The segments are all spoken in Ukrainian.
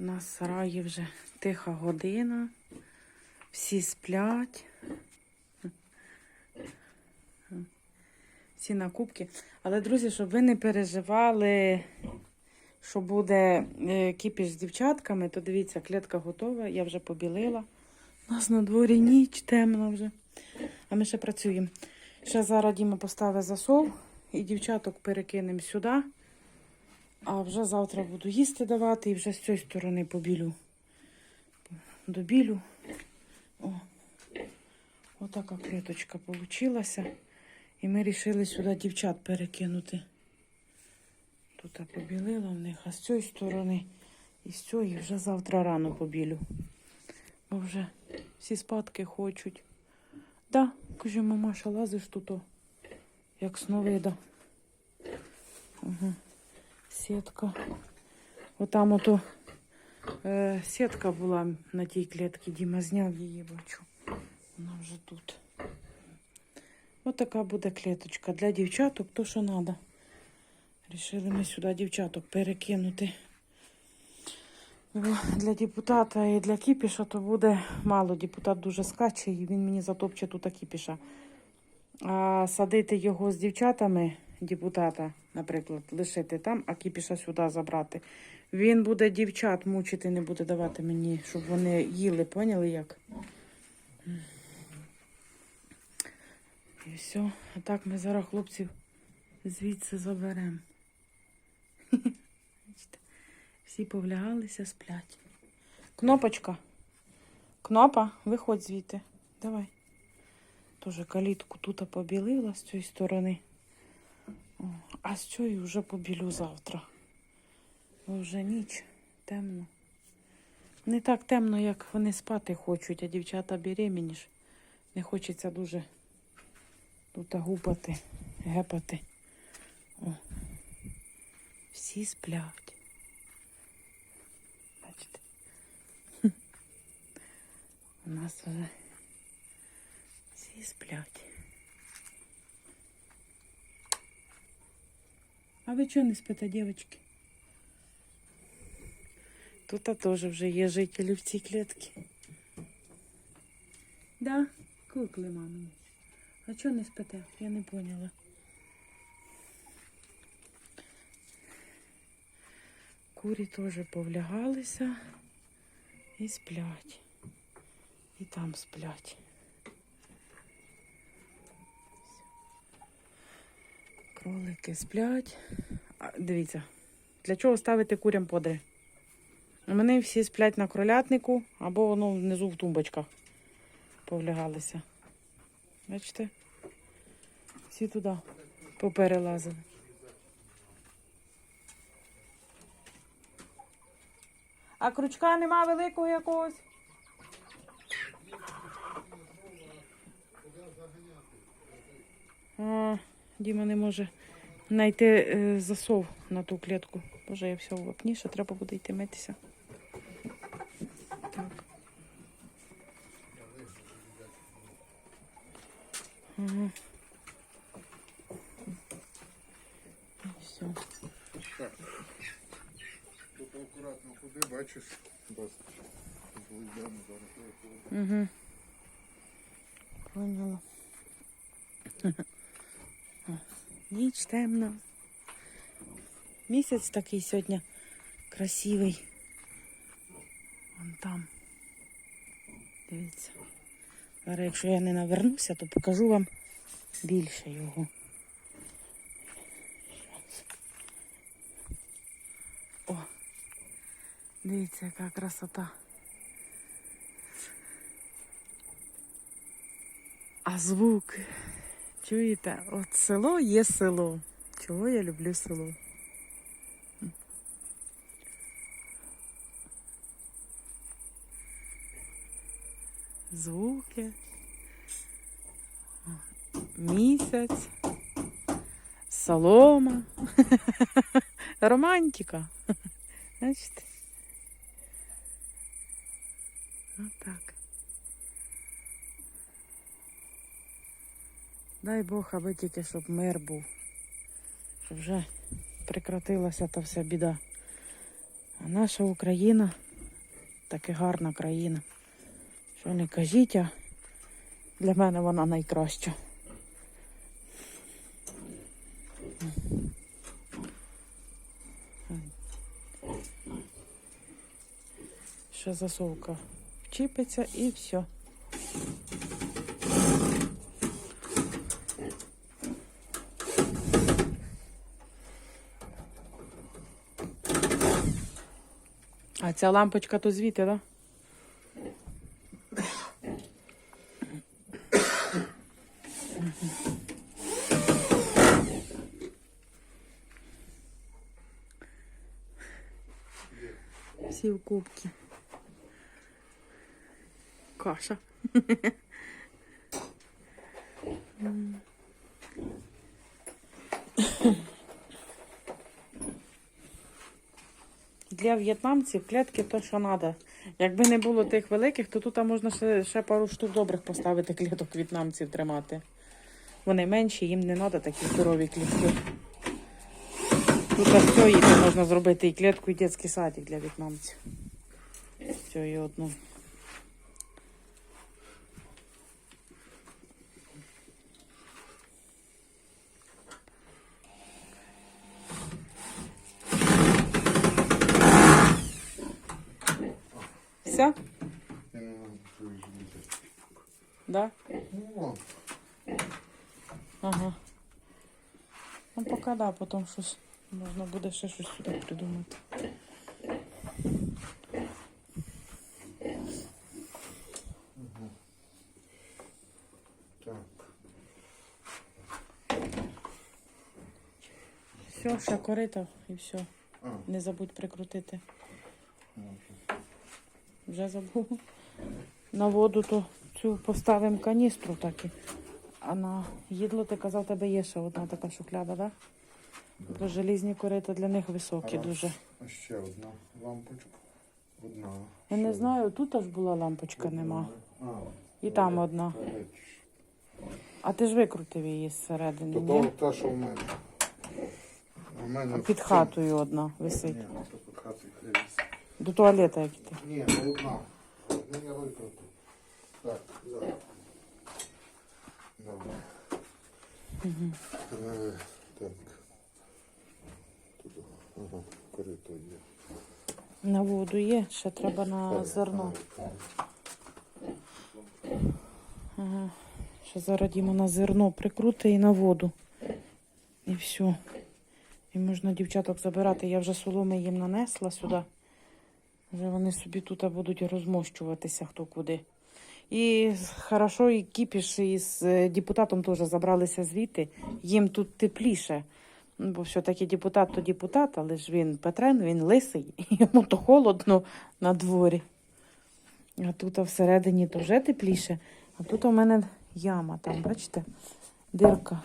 У нас сараї вже тиха година. Всі сплять. Всі на кубки. Але, друзі, щоб ви не переживали, що буде е, кіпіш з дівчатками, то дивіться, клітка готова, я вже побілила. У нас на дворі ніч темно вже. А ми ще працюємо. Ще зараз Діма поставить засов і дівчаток перекинемо сюди. А вже завтра буду їсти давати і вже з цієї сторони побілю. Добілю. О, отака клеточка получилася. І ми вирішили сюди дівчат перекинути. Тут я побілила в них, а з цієї сторони і з цієї вже завтра рано побілю. Бо вже всі спадки хочуть. Да, каже, мамаша, лазиш тут, як сновида. Угу. Сітка. Отам ото е, сітка була на тій клітці, Діма зняв її, бачу. Вона вже тут. Ось така буде клеточка для дівчаток, то що треба. Рішили ми сюди дівчаток перекинути. Для депутата і для кіпіша то буде мало. Депутат дуже скаче і він мені затопче тут кіпіша. А садити його з дівчатами, депутата, наприклад, лишити там, а кіпіша сюди забрати. Він буде дівчат мучити, не буде давати мені, щоб вони їли, поняли як? І все. А так ми зараз хлопців звідси заберемо. Всі повлягалися, сплять. Кнопочка. Кнопа, виходь звідти. Давай. Тоже калітку тут побілила з цієї сторони. А з цієї вже побілю завтра. Бо вже ніч, темно. Не так темно, як вони спати хочуть, а дівчата беременні ж. Не хочеться дуже тут гупати, гепати. О. Всі сплять. Бачите? У нас вже всі сплять. А ви чого не спите, дівчатки? Тут теж вже є жителі в цій клітці. Да, кукли, мамині. А чого не спите? Я не поняла. Курі теж повлягалися і сплять. І там сплять. Кролики сплять. А, дивіться, для чого ставити курям подри? Мене всі сплять на кролятнику або воно внизу в тумбочках повлягалися. Бачите? Всі туди поперелазили. А крючка нема великого якогось? А, Діма не може знайти е, засов на ту клітку. Боже, я все в вапні, ще треба буде йти митися. Так. Все. Так. Тут акуратно куди, бачиш? Угу. Поняла. О, Ніч темна. Місяць такий сьогодні красивий. Вон там. Дивіться. Зараз, якщо я не навернуся, то покажу вам більше його. О, дивіться, яка красота. А звук, чуєте? От село є село. Чого я люблю село? Звуки. Місяць. Солома. Романтика. Бачите? Отак. Дай Бог, аби тільки щоб мир був. Щоб вже прекратилася та вся біда. А наша Україна Така гарна країна. Що не кажіть, а для мене вона найкраща. Ще засовка вчіпиться і все. Ця лампочка то звідти? Да? Всі в кубки. Каша. Для в'єтнамців клітки то, що треба. Якби не було тих великих, то тут можна ще, ще пару штук добрих поставити кліток в'єтнамців тримати. Вони менші, їм не треба такі здорові клітки. Тут все можна зробити і клітку, і дитячий садик для в'єтнамців. Все, і одну. Все? Да? Ага. Ну, поки да, потім щось можна буде ще щось сюди придумати. Все, ще корито і все. Не забудь прикрутити. Ну, Вже забув. На воду то цю поставимо каністру так і. А на їдло ти казав, тебе є ще одна така шухляда, так? Да? Бо желізні корита для них високі Ага. дуже. А ще одна лампочка. Одна. Я Ще не знаю, тут аж була лампочка одна. нема. А, І там одна. туалет. А ти ж викрутив її зсередини, То ні? та, що в мене. У мене А під хатою одна висить. Ні, то під хатою хребіс. До туалета як іти. Ні, ну одна. Одну я викрутив. Так, зараз. Добре. Е, Так. Туди. Ага, корито є. На воду є, ще треба на зерно. Ага. Ще зараз Діма на зерно прикрути і на воду. І все. І можна дівчаток забирати. Я вже соломи їм нанесла сюди. Вже вони собі тут будуть розмощуватися хто куди. І хорошо, і кіпіш із е, депутатом теж забралися звідти. Їм тут тепліше. Бо все-таки депутат то депутат, але ж він Петрен, він лисий, йому то холодно на дворі. А тут а всередині то вже тепліше. А тут у мене яма, там, бачите, дирка,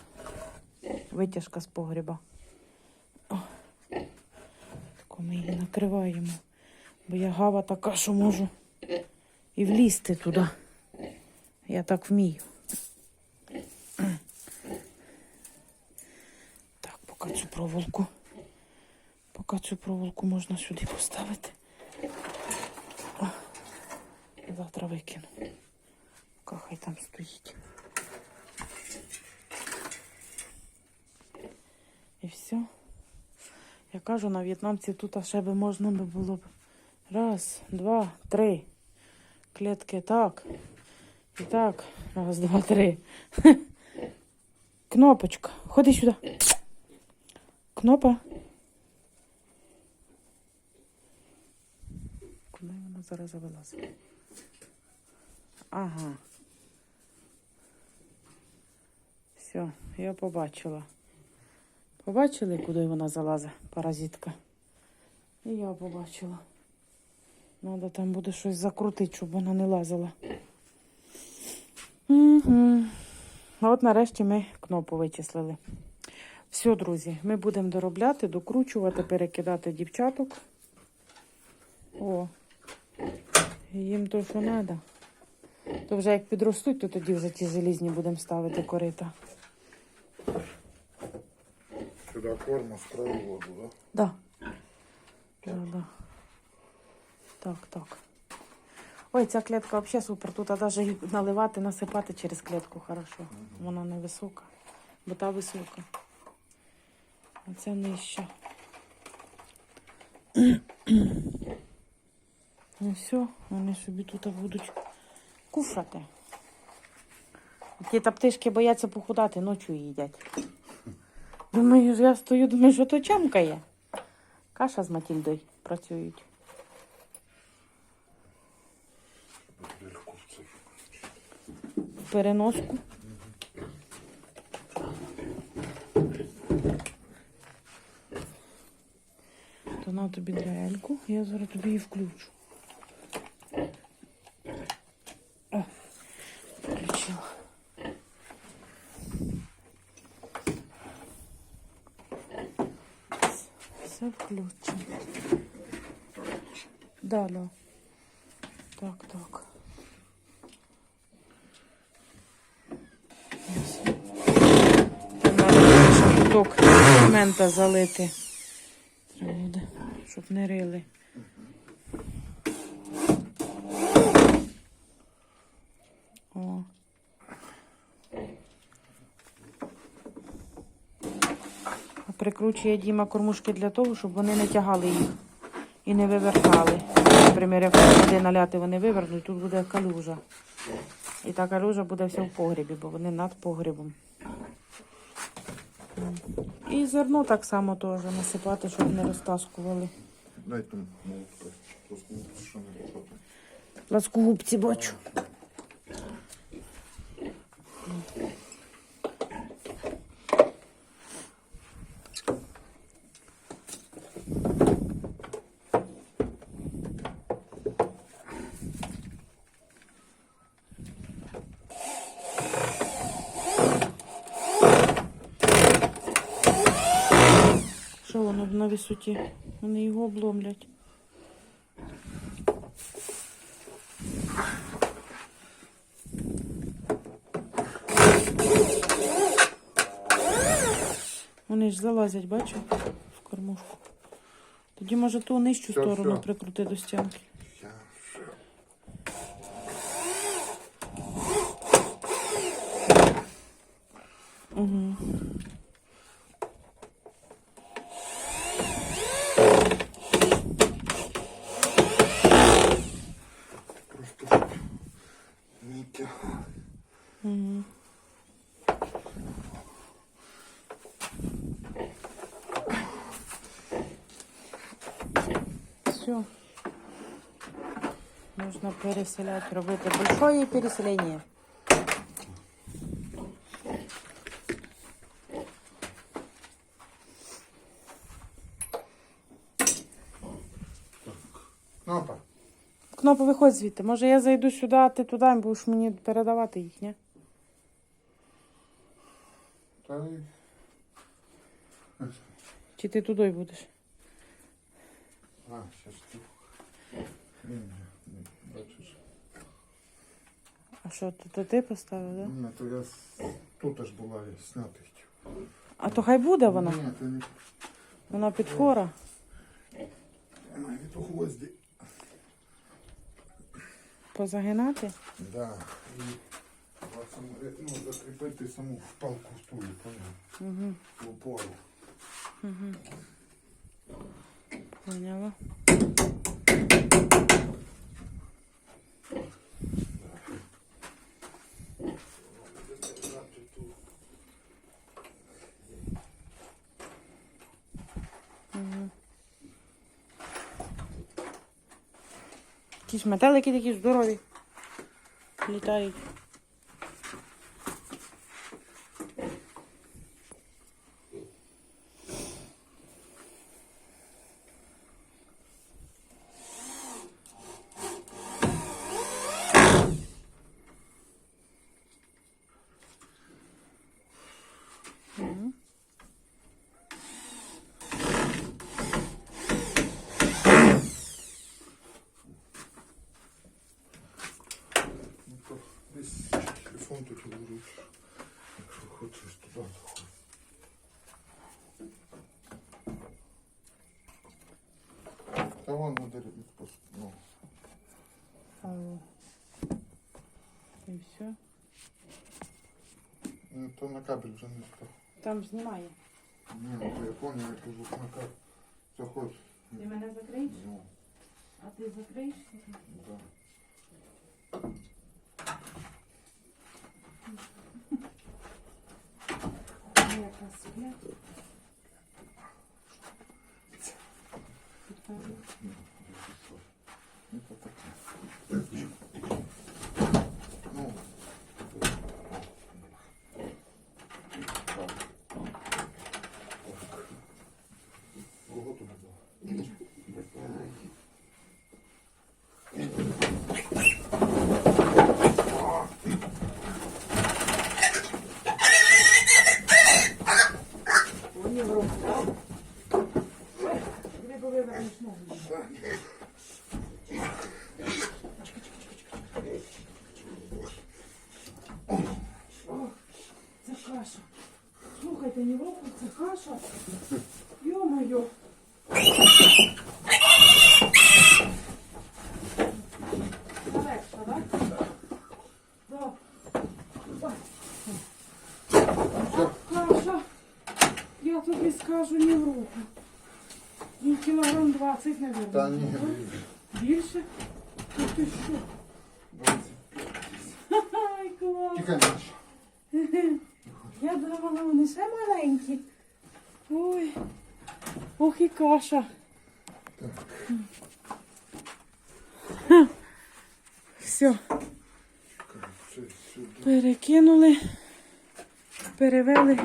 витяжка з погріба. О, тако ми її накриваємо. Бо я гава така, що можу і влізти туди. Я так вмію. Так, поки цю проволоку. Поки цю проволоку можна сюди поставити. О, завтра викину. Поки хай там стоїть. І все. Я кажу, на в'єтнамці тут ще би можна би було б. Раз, два, три. Клітки так. І так. Раз, два, три. Кнопочка. Ходи сюди. Кнопа. Куди вона зараз завелася? Ага. Все, я побачила. Побачили, куди вона залазить, паразитка? І я побачила. Надо там буде щось закрутити, щоб вона не лазила. Угу. От нарешті ми кнопу вичислили. Все, друзі, ми будемо доробляти, докручувати, перекидати дівчаток. О, їм то, що треба. То вже як підростуть, то тоді вже ті желізні будемо ставити корита. Сюди корму справи воду, да? Да. Да, да. Так, так. Ой, ця клітка взагалі супер. Тут навіть наливати, насипати через клітку хорошо. Вона не висока, бо та висока. А ця нижча. Ну все, вони собі тут будуть кушати. Ті та птишки бояться похудати, ночі їдять. Думаю, я стою, думаю, що то чамкає. Каша з Матільдою працюють. Легко в цей. В переноску. То на тобі дрельку, я зараз тобі її включу. Все включено. Да. Так, так. Ось. Там треба шапуток цемента залити. Треба буде, щоб не рили. О. А Прикручує Діма кормушки для того, щоб вони не тягали їх і не вивертали. Наприклад, як води наляти, вони вивернуть, тут буде калюжа. І та калюжа буде все в погрібі, бо вони над погрібом. І зерно так само теж насипати, щоб не розтаскували. Дай там. Пласкогубці бачу. Що воно на висоті? Вони його обломлять. Вони ж залазять, бачу, в кормушку. Тоді, може, ту нижчу сторону прикрути до стінки. Все. Нужно переселять, робити большое переселення. Кнопа. Кнопа, виходь звідти. Може я зайду сюди, а ти туди, і будеш мені передавати їх, ні? Та Чи ти туди будеш? Ні, ні, бачиш. А що, то, то ти поставив, так? Да? Ні, то я с- тут аж була, сняти хотів. А то хай буде вона. Ні, це не Вона підпора. Ой, від гвозді. Позагинати. Да. І ну, закріпити саму палку в стулі, поняв? Угу. В опору. Угу. Поняла. Якісь метелики такі здорові. Літають. вон буде відпуск. Ну. Алло. И все. Ну, то на кабель вже не став. Там ж немає. Ні, ну, то я понял, я кажу, на кабель. Це хоч. Ти мене закриєш? Ну, А ти закриєш? да. Я красивая. Це каша. Слухайте, не руку, це каша. 20, мабуть. Та ні, Більше? Та ти що? Ай, клас. Тікай Маша. Я думала, вони ще маленькі. Ой. Ох і каша. Ха. Все, перекинули, перевели.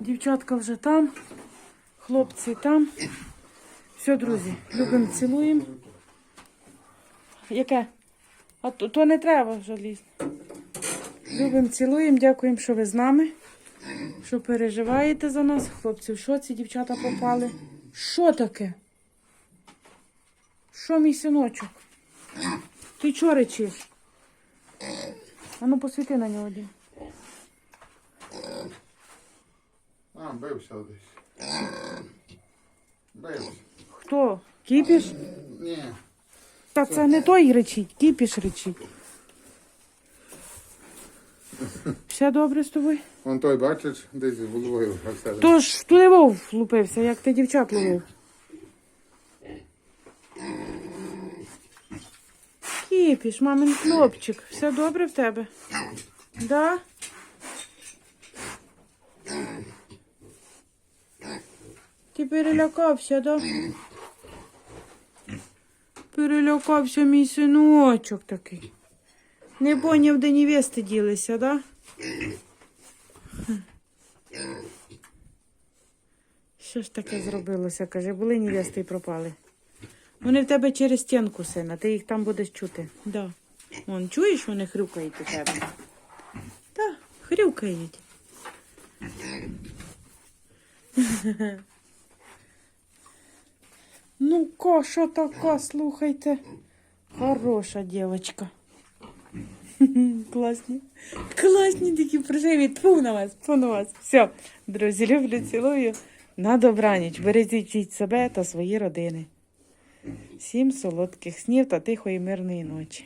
Дівчатка вже там, хлопці там. Все, друзі, любимо, цілуємо. Яке? А то, то не треба вже лізти. Любимо, цілуємо, дякуємо, що ви з нами. Що переживаєте за нас. Хлопці в шоці, дівчата попали. Що таке? Що мій синочок? Ти чого речиш? А ну посвіти на нього. Дім. А, бився десь. Бився. Хто? Кіпіш? Ні. Та це не той речить, кіпіш речить. Все добре з тобою? Вон той, бачиш, десь головою гався. Тож туди вовк лупився, як ти дівчат ловив. Кіпіш, мамин хлопчик. Все добре в тебе? Да? Ти перелякався, да? Перелякався мій синочок такий. Не поняв, де невести ділися, да? Що ж таке зробилося? Каже, були невести і пропали. Вони в тебе через стінку, сина, ти їх там будеш чути. Да. Вон, чуєш, вони хрюкають у тебе? Так, хрюкають. Ну, каша така, слухайте. Хороша дівчинка. Класні. Класні такі приживі. Тьфу на вас, тьфу на вас. Все, друзі, люблю, цілую. На добраніч. Бережіть себе та свої родини. Всім солодких снів та тихої мирної ночі.